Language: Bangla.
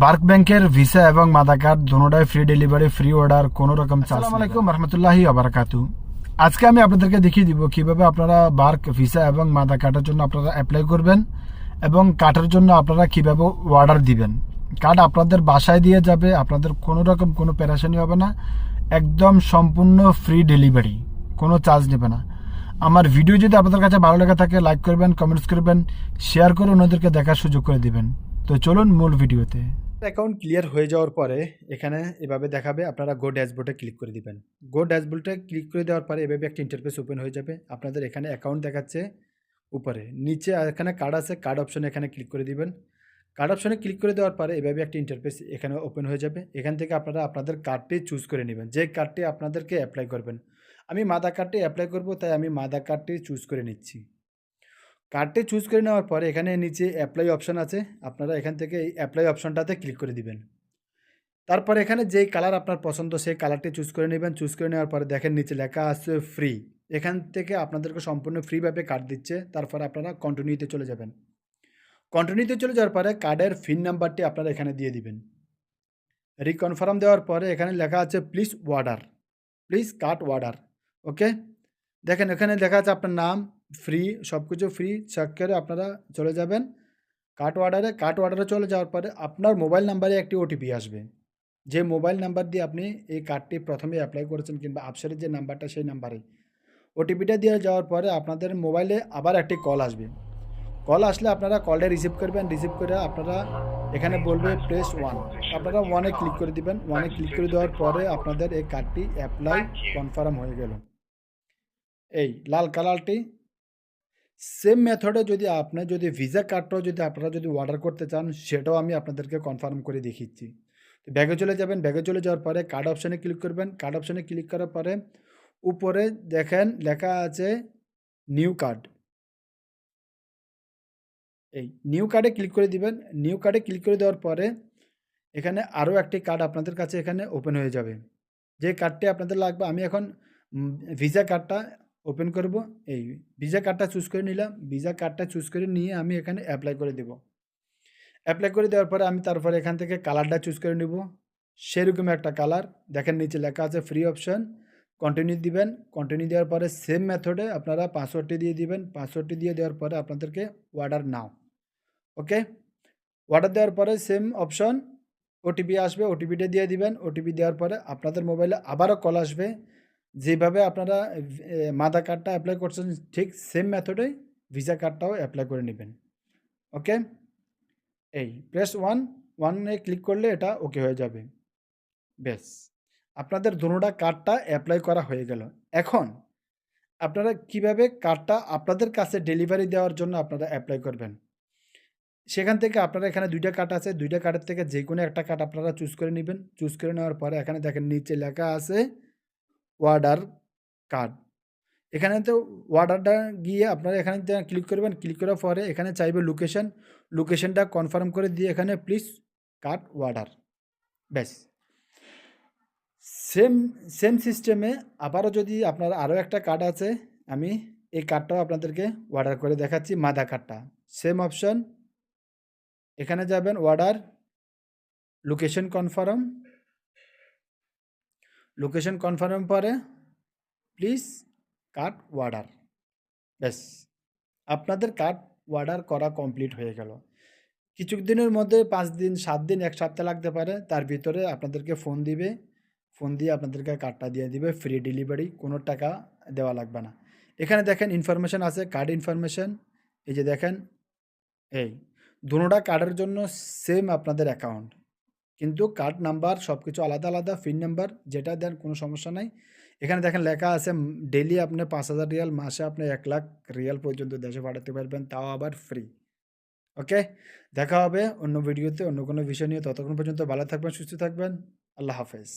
বার্ক ব্যাংকের ভিসা এবং মাদা কার্ড দুটাই ফ্রি ডেলিভারি ফ্রি অর্ডার কোনো রকম চার্জ আলাইকুম রহমতুল্লাহি আবরাকাতু। আজকে আমি আপনাদেরকে দেখিয়ে দিব কীভাবে আপনারা বার্ক ভিসা এবং মাদা কার্ডের জন্য আপনারা অ্যাপ্লাই করবেন এবং কার্ডের জন্য আপনারা কীভাবে অর্ডার দিবেন। কার্ড আপনাদের বাসায় দিয়ে যাবে আপনাদের কোনো রকম কোনো প্যারাশানি হবে না একদম সম্পূর্ণ ফ্রি ডেলিভারি কোনো চার্জ নেবে না। আমার ভিডিও যদি আপনাদের কাছে ভালো লেগে থাকে লাইক করবেন কমেন্টস করবেন শেয়ার করে অন্যদেরকে দেখার সুযোগ করে দিবেন। তো চলুন মূল ভিডিওতে। অ্যাকাউন্ট ক্লিয়ার হয়ে যাওয়ার পরে এখানে এভাবে দেখাবে, আপনারা গো ড্যাশবোর্ডে ক্লিক করে দিবেন। গো ড্যাশবোর্ডে ক্লিক করে দেওয়ার পরে এভাবে একটা ইন্টারফেস ওপেন হয়ে যাবে। আপনাদের এখানে অ্যাকাউন্ট দেখাচ্ছে উপরে। নিচে এখানে কার্ড আছে কার্ড অপশনে এখানে ক্লিক করে দিবেন। কার্ড অপশনে ক্লিক করে দেওয়ার পরে এভাবে একটা ইন্টারফেস এখানে ওপেন হয়ে যাবে। এখান থেকে আপনারা আপনাদের কার্ডটি চুজ করে নেবেন। যে কার্ডটি আপনাদেরকে অ্যাপ্লাই করবেন। আমি মাদা কার্ডটি অ্যাপ্লাই করব, তাই আমি মাদা কার্ডটি চুজ করে নিচ্ছি। কার্ডটি চুজ করে নেওয়ার পরে এখানে নিচে অ্যাপ্লাই অপশন আছে। আপনারা এখান থেকে এই অ্যাপ্লাই অপশনটাতে ক্লিক করে দিবেন। তারপরে এখানে যেই কালার আপনার পছন্দ, সেই কালারটি চুজ করে নেবেন। চুজ করে নেওয়ার পরে দেখেন নিচে লেখা আছে ফ্রি এখান থেকে আপনাদেরকে সম্পূর্ণ ফ্রিভাবে কার্ড দিচ্ছে। তারপরে আপনারা কন্টিনিউতে চলে যাবেন। কন্টিনিউতে চলে যাওয়ার পরে কার্ডের ফিন নাম্বারটি আপনারা এখানে দিয়ে দিবেন। রিকনফার্ম দেওয়ার পরে এখানে লেখা আছে please order please card order okay দেখেন এখানে লেখা আছে আপনার নাম ফ্রি সব কিছু ফ্রি করে আপনারা চলে যাবেন। কার্ট অর্ডারে কার্ট অর্ডারে চলে যাওয়ার পরে আপনার মোবাইল নাম্বারে একটি ওটিপি আসবে। যে মোবাইল নাম্বার দিয়ে আপনি এই কার্ডটি প্রথমে অ্যাপ্লাই করেছেন কিংবা আপসারের যে নাম্বারটা সেই নাম্বারে ওটিপিটা দিয়ে যাওয়ার পরে আপনাদের মোবাইলে আবার একটি কল আসবে। কল আসলে আপনারা কলটা রিসিভ করবেন রিসিভ করে আপনারা এখানে বলবে প্রেস ওয়ান আপনারা ওয়ানে ক্লিক করে দিবেন। ওয়ানে ক্লিক করে দেওয়ার পরে আপনাদের এই কার্ডটি অ্যাপ্লাই কনফার্ম হয়ে গেল। এই লাল কালারটি সেম মেথডে যদি আপনি যদি ভিসা কার্ডটাও যদি আপনারা যদি অর্ডার করতে চান, সেটাও আমি আপনাদেরকে কনফার্ম করে দেখিচ্ছি। তো ব্যাগে চলে যাবেন, ব্যাগে চলে যাওয়ার পরে কার্ড অপশানে ক্লিক করবেন। কার্ড অপশানে ক্লিক করার পরে উপরে দেখেন, লেখা আছে নিউ কার্ড এই নিউ কার্ডে ক্লিক করে দিবেন। নিউ কার্ডে ক্লিক করে দেওয়ার পরে এখানে আরও একটি কার্ড আপনাদের কাছে এখানে ওপেন হয়ে যাবে। যে কার্ডটি আপনাদের লাগবে, আমি এখন ভিসা কার্ডটা ওপেন করব, এই ভিসা কার্ডটা চুজ করে নিলাম ভিসা কার্ডটা চুজ করে নিয়ে আমি এখানে অ্যাপ্লাই করে দেব। অ্যাপ্লাই করে দেওয়ার পরে আমি তারপরে এখান থেকে কালারটা চুজ করে নেব। সেরকম একটা কালার দেখেন নিচে লেখা আছে ফ্রি অপশন কন্টিনিউ দিবেন কন্টিনিউ দেওয়ার পরে সেম মেথডে আপনারা পাসওয়ার্ডটি দিয়ে দিবেন পাসওয়ার্ডটি দিয়ে দেওয়ার পরে আপনাদেরকে অর্ডার নাও। ওকে অর্ডার দেওয়ার পরে সেম অপশন ওটিপি আসবে ওটিপিটা দিয়ে দিবেন ওটিপি দেওয়ার পরে আপনাদের মোবাইলে আবারও কল আসবে। যেভাবে আপনারা মাদা কার্ডটা অ্যাপ্লাই করছেন, ঠিক সেম মেথডেই ভিসা কার্ডটাও অ্যাপ্লাই করে নেবেন। ওকে এই প্রেস ওয়ান ওয়ানে ক্লিক করলে এটা ওকে হয়ে যাবে। বেশ। আপনাদের দুটা কার্ডটা অ্যাপ্লাই করা হয়ে গেল। এখন, আপনারা কীভাবে কার্ডটা আপনাদের কাছে ডেলিভারি দেওয়ার জন্য আপনারা অ্যাপ্লাই করবেন? সেখান থেকে আপনারা এখানে দুইটা কার্ড আছে, দুইটা কার্ডের থেকে যে কোনো একটা কার্ড আপনারা চুজ করে নেবেন। চুজ করে নেওয়ার পরে এখানে দেখেন নিচে লেখা আছে ওয়ার্ডার কার্ড এখানে তো ওয়ার্ডারটা গিয়ে আপনারা এখানে ক্লিক করবেন ক্লিক করার পরে এখানে চাইবে লোকেশন লোকেশনটা কনফার্ম করে দিয়ে এখানে প্লিজ কার্ড ওয়ার্ডার ব্যাস। সেম সেম সিস্টেমে আবারও যদি আপনার আরও একটা কার্ড আছে, আমি এই কার্ডটাও আপনাদেরকে অর্ডার করে দেখাচ্ছি মাদা কার্ডটা সেম অপশন এখানে যাবেন order location confirm location confirm পরে। প্লিজ কার্ড ওয়ার্ডার ব্যাস আপনাদের কার্ড ওয়ার্ডার করা কমপ্লিট হয়ে গেল। কিছু দিনের মধ্যে পাঁচ দিন, সাত দিন, এক সপ্তাহ লাগতে পারে। তার ভিতরে আপনাদেরকে ফোন দিবে। ফোন দিয়ে আপনাদেরকে কার্ডটা দিয়ে দিবে। ফ্রি ডেলিভারি কোনো টাকা দেওয়া লাগবে না। এখানে দেখেন ইনফরমেশান আছে কার্ড ইনফরমেশান এই যে দেখেন, এই দুটোটা কার্ডের জন্য সেম আপনাদের অ্যাকাউন্ট কিন্তু কার্ড নাম্বার সব কিছু আলাদা আলাদা পিন নাম্বার যেটা দেন কোনো সমস্যা নাই। এখানে দেখেন লেখা আছে ডেলি আপনি পাঁচ হাজার রিয়াল মাসে আপনি এক লাখ রিয়াল পর্যন্ত দেশে পাঠাতে পারবেন, তাও আবার ফ্রি ওকে দেখা হবে অন্য ভিডিওতে অন্য কোনো বিষয় নিয়ে। ততক্ষণ পর্যন্ত ভালো থাকবেন, সুস্থ থাকবেন। আল্লাহ হাফেজ।